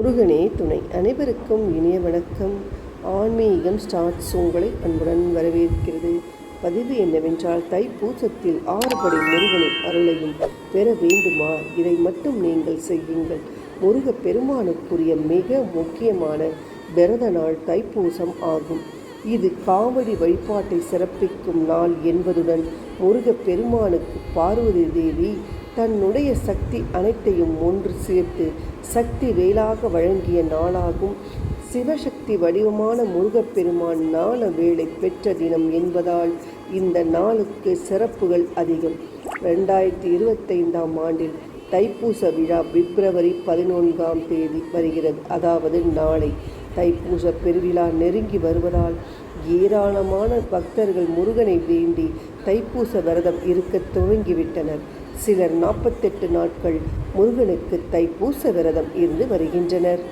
முருகனே துணை. அனைவருக்கும் இனிய வணக்கம். ஆன்மீகம் ஸ்டார்ட்ஸ் உங்களை அன்புடன் வரவேற்கிறது. பதிவு என்னவென்றால் தைப்பூசத்தில் ஆறுபடை முருகனின் அருளையும் பெற வேண்டுமா? இதை மட்டும் நீங்கள் செய்யுங்கள். முருக பெருமானுக்குரிய மிக முக்கியமான விரத நாள் தைப்பூசம் ஆகும். இது காவடி வழிபாட்டை சிறப்பிக்கும் நாள் என்பதுடன் முருக பெருமானுக்கு பார்வதி தேவி தன்னுடைய சக்தி அனைத்தையும் ஒன்று சேர்த்து சக்தி வேலாக வழங்கிய நாளாகும். சிவசக்தி வடிவமான முருகப்பெருமான் நாள வேலை பெற்ற தினம் என்பதால் இந்த நாளுக்கு சிறப்புகள் அதிகம். ரெண்டாயிரத்தி இருபத்தைந்தாம் ஆண்டில் தைப்பூச விழா பிப்ரவரி பதினொன்றாம் தேதி வருகிறது. அதாவது நாளை தைப்பூச பெருவிழா நெருங்கி வருவதால் ஏராளமான பக்தர்கள் முருகனை வேண்டி தைப்பூச விரதம் இருக்க துவங்கிவிட்டனர். சிலர் நாற்பத்தெட்டு நாட்கள் முருகனுக்கு தைப்பூச விரதம் இருந்து வருகின்றனர்.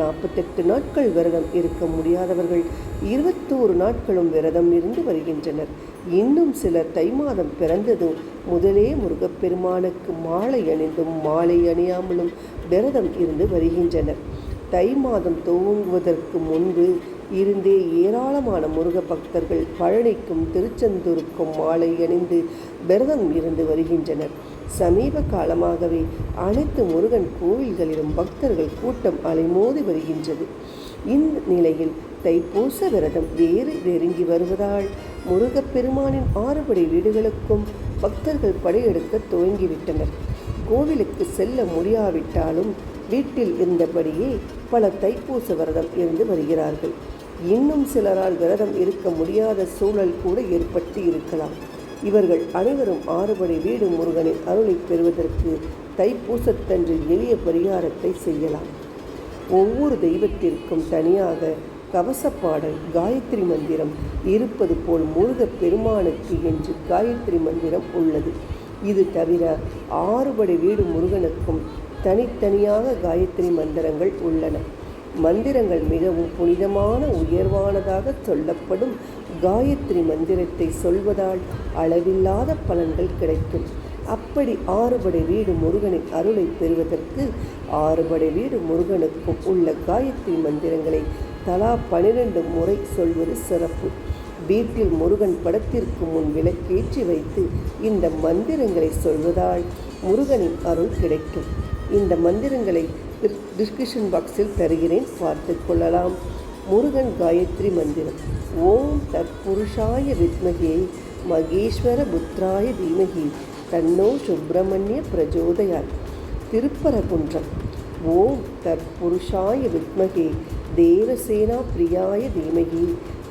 நாற்பத்தெட்டு நாட்கள் விரதம் இருக்க முடியாதவர்கள் இருபத்தோரு நாட்களும் விரதம் இருந்து வருகின்றனர். இன்னும் சிலர் தை மாதம் பிறந்ததும் முதலே முருகப்பெருமானுக்கு மாலை அணிந்தும் மாலை அணியாமலும் விரதம் இருந்து வருகின்றனர். தை மாதம் துவங்குவதற்கு முன்பு இருந்தே ஏராளமான முருக பக்தர்கள் பழனிக்கும் திருச்செந்தூருக்கும் மாலை அணிந்து விரதம் இருந்து வருகின்றனர். சமீப காலமாகவே அனைத்து முருகன் கோவில்களிலும் பக்தர்கள் கூட்டம் அலைமோதி வருகின்றது. இந்த நிலையில் தைப்பூச விரதம் வேறு நெருங்கி வருவதால் முருகப்பெருமானின் ஆறுபடை வீடுகளுக்கும் பக்தர்கள் படையெடுக்க துவங்கிவிட்டனர். கோவிலுக்கு செல்ல முடியாவிட்டாலும் வீட்டில் இருந்தபடியே பல தைப்பூச விரதம் இருந்து வருகிறார்கள். இன்னும் சிலரால் விரதம் இருக்க முடியாத சூழல் கூட ஏற்பட்டு இருக்கலாம் இவர்கள் அனைவரும் ஆறுபடை வீடு முருகனின் அருளை பெறுவதற்கு தைப்பூசத்தன்று எளிய பரிகாரத்தை செய்யலாம். ஒவ்வொரு தெய்வத்திற்கும் தனியாக கவசப்பாடல் காயத்ரி மந்திரம் இருப்பது போல் முருகப் பெருமானுக்கு என்று காயத்ரி மந்திரம் உள்ளது. இது தவிர ஆறுபடை வீடு முருகனுக்கும் தனித்தனியாக காயத்ரி மந்திரங்கள் உள்ளன. மந்திரங்கள் மிகவும் புனிதமான உயர்வானதாக சொல்லப்படும். காயத்ரி மந்திரத்தை சொல்வதால் அளவில்லாத பலன்கள் கிடைக்கும். அப்படி ஆறுபடை வீடு முருகனின் அருளை பெறுவதற்கு ஆறுபடை வீடு முருகனுக்கும் உள்ள காயத்ரி மந்திரங்களை தலா பனிரெண்டு முறை சொல்வது சிறப்பு. வீட்டில் முருகன் படத்திற்கு முன் விளக்கேற்றி வைத்து இந்த மந்திரங்களை சொல்வதால் முருகனின் அருள் கிடைக்கும். இந்த மந்திரங்களை டிஸ்கிரிப்ஷன் பாக்ஸில் தருகிறேன். பார்த்து கொள்ளலாம். முருகன் காயத்ரி மந்திரம். ஓம் தற்புருஷாய வித்மகே மகேஸ்வர புத்ராய தீமகி தன்னோ சுப்பிரமணிய பிரஜோதயாத். திருப்பரகுன்றம் ஓம் தற்புருஷாய வித்மகே தேவசேனா பிரியாய தீமகி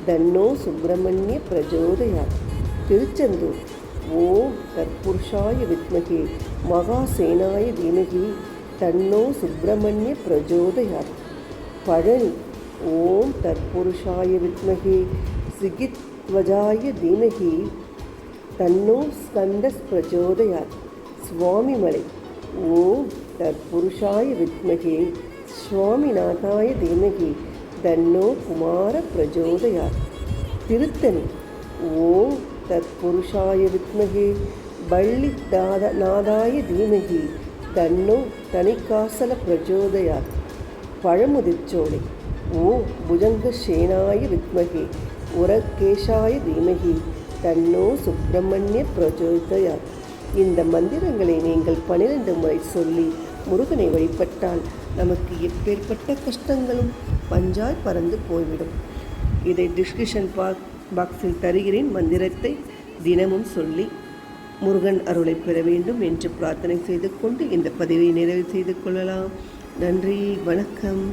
தன்னோ சுப்பிரமணிய பிரஜோதயாத். திருச்செந்தூர். ஓம் தற்புருஷாய வித்மகே மகாசேனாய தீமகி தன்னோ சுப்பிரமணிய பிரஜோதயாத் பழனி ஓம் தற்புருஷாய வித்மகே சிகித்வஜாய தீமகி தன்னோ ஸ்கந்தஸ் பிரஜோதயாத் சுவாமிமலை ஓம் தற்புருஷாய வித்மகே சுவாமிநாதாய தீமகி தன்னோ குமார பிரஜோதயாத் திருத்தணி ஓம் தற்புருஷாய வித்மகே பள்ளி தாத நாதாய தீமகி தன்னோ தனிக்காசல பிரஜோதயாத். பழமுதிர்ச்சோலை. ஓ புஜங்க சேனாய வித்மகே. உரகேஷாய தீமகி. தன்னோ சுப்பிரமணிய பிரஜோதயார் இந்த மந்திரங்களை நீங்கள் பனிரெண்டு முறை சொல்லி முருகனை வழிபட்டால் நமக்கு எப்பேற்பட்ட கஷ்டங்களும் பஞ்சாய் பறந்து போய்விடும். இதை டிஸ்கிரிப்ஷன் பாக் பாக்ஸில் தருகிறேன் மந்திரத்தை தினமும் சொல்லி முருகன் அருளை பெற வேண்டும் என்று பிரார்த்தனை செய்து கொண்டு இந்த பதிவை நிறைவு செய்து கொள்ளலாம். நன்றி வணக்கம்.